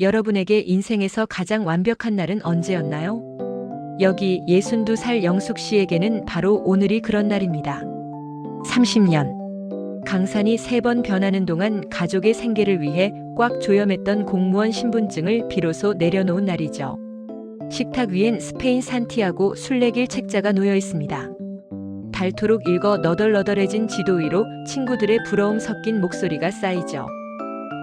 여러분에게 인생에서 가장 완벽한 날은 언제였나요? 여기 62살 영숙 씨에게는 바로 오늘이 그런 날입니다. 30년. 강산이 세 번 변하는 동안 가족의 생계를 위해 꽉 조염했던 공무원 신분증을 비로소 내려놓은 날이죠. 식탁 위엔 스페인 산티아고 순례길 책자가 놓여 있습니다. 닳도록 읽어 너덜너덜해진 지도 위로 친구들의 부러움 섞인 목소리가 쌓이죠.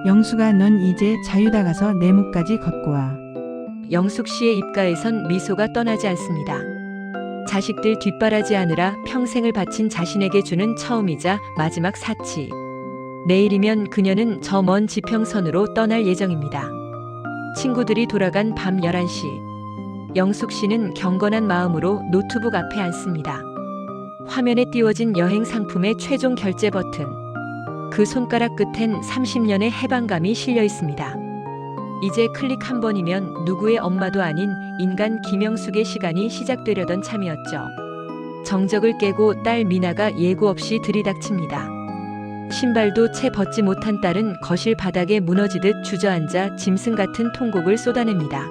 영수가 넌 이제 자유다 가서 내 목까지 걷고 와. 영숙 씨의 입가에선 미소가 떠나지 않습니다. 자식들 뒷바라지하느라 평생을 바친 자신에게 주는 처음이자 마지막 사치. 내일이면 그녀는 저 먼 지평선으로 떠날 예정입니다. 친구들이 돌아간 밤 11시. 영숙 씨는 경건한 마음으로 노트북 앞에 앉습니다. 화면에 띄워진 여행 상품의 최종 결제 버튼. 그 손가락 끝엔 30년의 해방감이 실려 있습니다. 이제 클릭 한 번이면 누구의 엄마도 아닌 인간 김영숙의 시간이 시작되려던 참이었죠. 정적을 깨고 딸 미나가 예고 없이 들이닥칩니다. 신발도 채 벗지 못한 딸은 거실 바닥에 무너지듯 주저앉아 짐승 같은 통곡을 쏟아냅니다.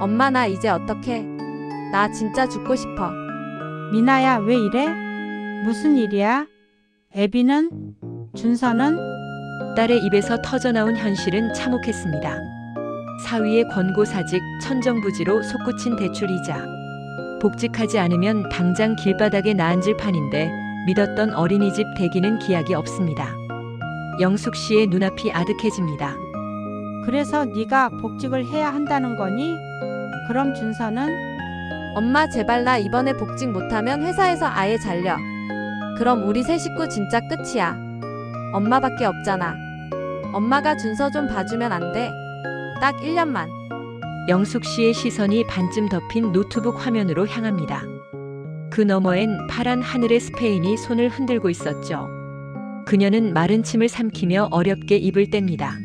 엄마 나 이제 어떡해? 나 진짜 죽고 싶어. 미나야 왜 이래? 무슨 일이야? 애비는? 준서는? 딸의 입에서 터져나온 현실은 참혹했습니다. 사위의 권고사직, 천정부지로 솟구친 대출이자 복직하지 않으면 당장 길바닥에 나앉을 판인데 믿었던 어린이집 대기는 기약이 없습니다. 영숙 씨의 눈앞이 아득해집니다. 그래서 네가 복직을 해야 한다는 거니? 그럼 준서는? 엄마 제발 나 이번에 복직 못하면 회사에서 아예 잘려. 그럼 우리 세 식구 진짜 끝이야. 엄마밖에 없잖아. 엄마가 준서 좀 봐주면 안 돼? 딱 1년만. 영숙 씨의 시선이 반쯤 덮인 노트북 화면으로 향합니다. 그 너머엔 파란 하늘의 스페인이 손을 흔들고 있었죠. 그녀는 마른 침을 삼키며 어렵게 입을 뗍니다.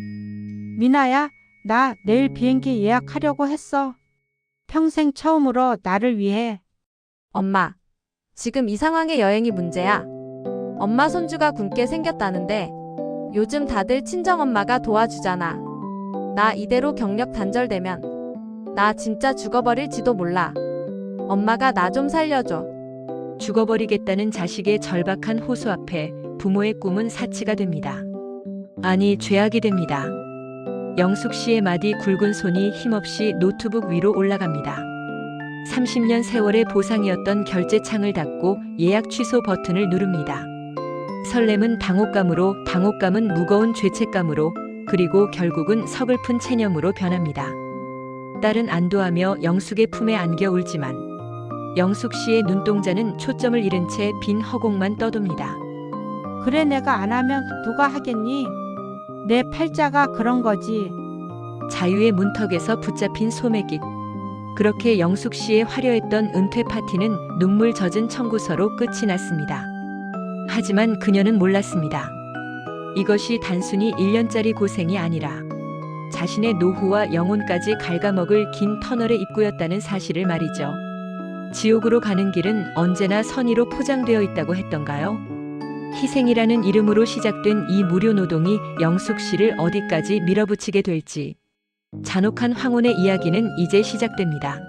미나야, 나 내일 비행기 예약하려고 했어. 평생 처음으로 나를 위해. 엄마. 지금 이 상황에 여행이 문제야. 엄마 손주가 굶게 생겼다는데 요즘 다들 친정엄마가 도와주잖아. 나 이대로 경력 단절되면 나 진짜 죽어버릴지도 몰라. 엄마가 나 좀 살려줘. 죽어버리겠다는 자식의 절박한 호소 앞에 부모의 꿈은 사치가 됩니다. 아니, 죄악이 됩니다. 영숙 씨의 마디 굵은 손이 힘없이 노트북 위로 올라갑니다. 30년 세월의 보상이었던 결제창을 닫고 예약 취소 버튼을 누릅니다. 설렘은 당혹감으로, 당혹감은 무거운 죄책감으로, 그리고 결국은 서글픈 체념으로 변합니다. 딸은 안도하며 영숙의 품에 안겨 울지만 영숙 씨의 눈동자는 초점을 잃은 채 빈 허공만 떠돕니다. 그래 내가 안 하면 누가 하겠니? 내 팔자가 그런 거지. 자유의 문턱에서 붙잡힌 소매깃. 그렇게 영숙 씨의 화려했던 은퇴 파티는 눈물 젖은 청구서로 끝이 났습니다. 하지만 그녀는 몰랐습니다. 이것이 단순히 1년짜리 고생이 아니라 자신의 노후와 영혼까지 갉아먹을 긴 터널의 입구였다는 사실을 말이죠. 지옥으로 가는 길은 언제나 선의로 포장되어 있다고 했던가요? 희생이라는 이름으로 시작된 이 무료 노동이 영숙 씨를 어디까지 밀어붙이게 될지 잔혹한 황혼의 이야기는 이제 시작됩니다.